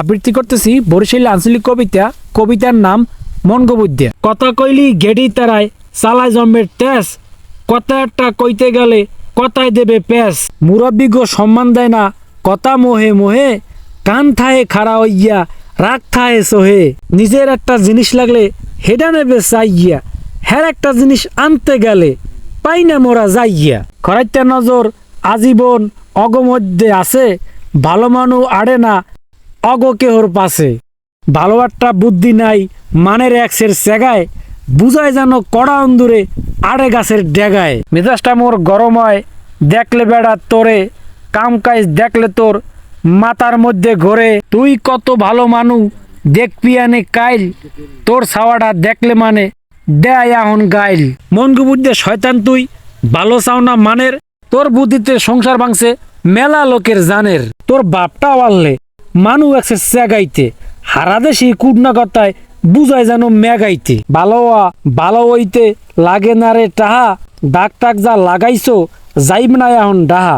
আবৃত্তি করতেছি বরিশালী আঞ্চলিক কবিতা, কবিতার নাম মন মনগবুদ্যা কথা কইলি গেডি তারায় চালায় জম্মের তেস কথা একটা কইতে গেলে কথায় দেবে প্যাস মুরব্বী গো সম্মান দেয় না, কথা মোহে মোহে, কান থায়ে খাড়া হইয়া, রাগ থায়ে সোহে। নিজের একটা জিনিস লাগলে হেডা নেবে চাইয়া হ্যার একটা জিনিস আনতে গেলে পাই না মোরা যাইয়া। খরাইতে নজর, আজীবন অগমধ্যে আছে, ভালো মানু আড়ে না অগ কেহর পাশে ভালো একটা বুদ্ধি নাই, মানের একসের সেগায়, বুঝায় যেন কড়া অন্দুরে আড়ে গাছের ডেগায়। মেজাজটা মোর গরম হয়, দেখলে বেড়া তোরে, কাম কাজ দেখলে তোর মাথার মধ্যে ঘোরে। তুই কত ভালো মানু, দেখবি আনে কাইল, তোর ছাওয়াটা দেখলে মানে দেয় এখন গাইল। মন বুদ্ধে শয়তান তুই, ভালো চাও না মানের? তোর বুদ্ধিতে সংসার ভাঙছে, মেলা লোকের জানের। তোর বাপটা আওয়াললে মানু একসে চেগাইতে হারাদেশি কুটনা কথায় বুঝায় যেন ম্যাগাইতে। বালোয়া বালো হইতে লাগে না রে টাহা। ডাক টাক যা লাগাইছো, যাইব না এখন ডাহা।